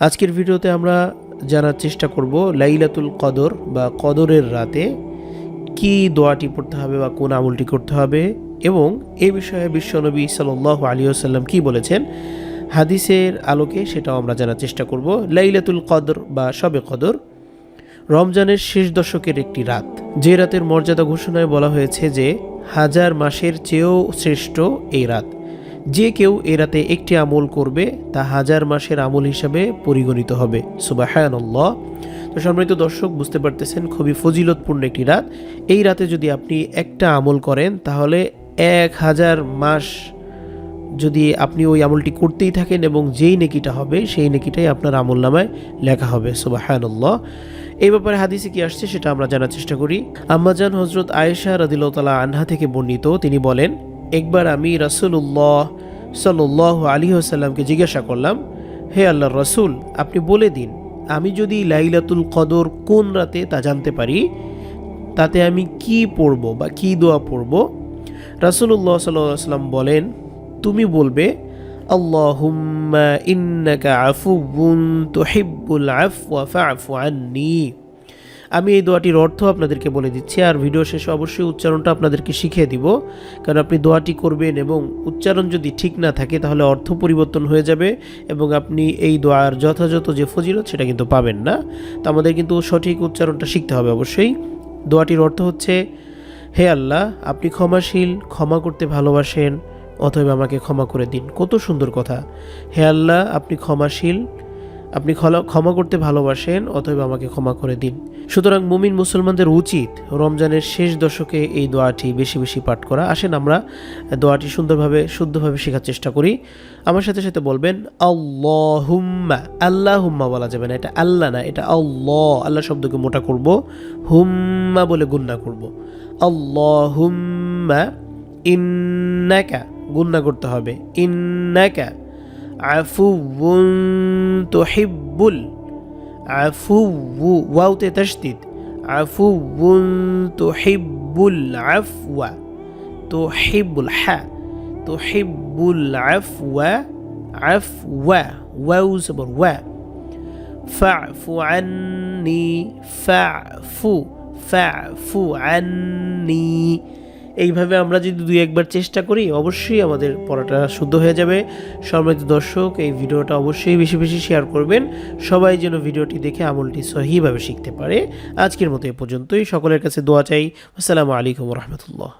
আজকের ভিডিওতে আমরা জানার চেষ্টা করব লাইলাতুল কদর বা কদরের রাতে কি দোয়াটি পড়তে হবে বা কোন আমলটি করতে হবে এবং এ বিষয়ে বিশ্বনবী সাল্লাহ আলী আসাল্লাম কি বলেছেন হাদিসের আলোকে সেটাও আমরা জানার চেষ্টা করব। লাইলাতুল কদর বা শবে কদর রমজানের শেষ দশকের একটি রাত। যে রাতের মর্যাদা ঘোষণায় বলা হয়েছে যে হাজার মাসের চেয়েও শ্রেষ্ঠ এই রাত। যে কেউ এ রাতে একটি আমল করবে, তা হাজার মাসের আমল হিসাবে পরিগণিত হবে। সুবাহায়ান্লাহ তো সম্মানিত দর্শক, বুঝতে পারতেছেন, খুবই ফজিলতপূর্ণ একটি রাত। এই রাতে যদি আপনি একটা আমল করেন, তাহলে এক হাজার মাস যদি আপনি ওই আমলটি করতেই থাকেন এবং যেই নেকিটা হবে, সেই নেকিটাই আপনার আমল নামায় লেখা হবে। সুবাহানুল্লাহ। এই ব্যাপারে হাদিসে কি আসছে, সেটা আমরা জানার চেষ্টা করি। আম্মাজান হজরত আয়েশা রদিল্লা আনহা থেকে বর্ণিত, তিনি বলেন একবার আমি রাসুল্লাহ সাল্লাহ আলী আসাল্লামকে জিজ্ঞাসা করলাম, হে আল্লাহ রসুল, আপনি বলে দিন, আমি যদি লাইলাতুল কদর কোন রাতে তা জানতে পারি? তাতে আমি কি পড়ব বা কি দোয়া পড়ব? রাসুল্লাহ সাল্লাম বলেন, তুমি বলবে, আল্লাহুম্মা ইন্নাকা আফুবুন তুহিব্বুল আফওয়া ফা'ফু আন্নি। আমি এই দোয়াটির অর্থ আপনাদেরকে বলে দিচ্ছি, আর ভিডিও শেষে অবশ্যই উচ্চারণটা আপনাদেরকে শিখিয়ে দিব। কারণ আপনি দোয়াটি করবেন এবং উচ্চারণ যদি ঠিক না থাকে, তাহলে অর্থ পরিবর্তন হয়ে যাবে এবং আপনি এই দোয়ার যথাযথ যে ফজিলত, সেটা কিন্তু পাবেন না। তো আমাদের কিন্তু সঠিক উচ্চারণটা শিখতে হবে অবশ্যই। দোয়াটির অর্থ হচ্ছে, হে আল্লাহ, আপনি ক্ষমাশীল, ক্ষমা করতে ভালোবাসেন, অতএব আমাকে ক্ষমা করে দিন। কত সুন্দর কথা। হে আল্লাহ, আপনি ক্ষমাশীল আপনি ক্ষমা করতে ভালোবাসেন, অতএব আমাকে ক্ষমা করে দিন। সুতরাং মুমিন মুসলমানদের উচিত রমজানের শেষ দশকে এই দোয়াটি বেশি বেশি পাঠ করা। আসেন আমরা দোয়াটি সুন্দরভাবে, শুদ্ধভাবে শেখার চেষ্টা করি। আমার সাথে সাথে বলবেন, আল্লাহুম্মা আল্লাহ হুম্মা বলা যাবে না, এটা আল্লাহ না, এটা আল্লাহ। আল্লাহ শব্দকে মোটা করব, হুম্মা বলে গুন্না করব। আল্লাহুম্মা ইন্নাকা গুন্না করতে হবে। ইন্নাকা আফুউন তুহিব্বুল আফু ওয়াউতে তাসদিদ আফুউন তুহিব্বুল আফওয়া তুহিব্বুল হা তুহিব্বুল আফওয়া আফওয়া ওয়াউ জবর ওয়া ফাফু আন্নি ফাফু ফাফু আন্নি এইভাবে আমরা যদি দুই একবার চেষ্টা করি, অবশ্যই আমাদের পড়াটা শুদ্ধ হয়ে যাবে। সম্মানিত দর্শক, এই ভিডিওটা অবশ্যই বেশি বেশি শেয়ার করবেন। সবাই যেন ভিডিওটি দেখে আমলটি সহিভাবে শিখতে পারে। আজকের মতো এ পর্যন্তই। সকলের কাছে দোয়া চাই। আসসালামু আলাইকুম রহমতুল্লাহ।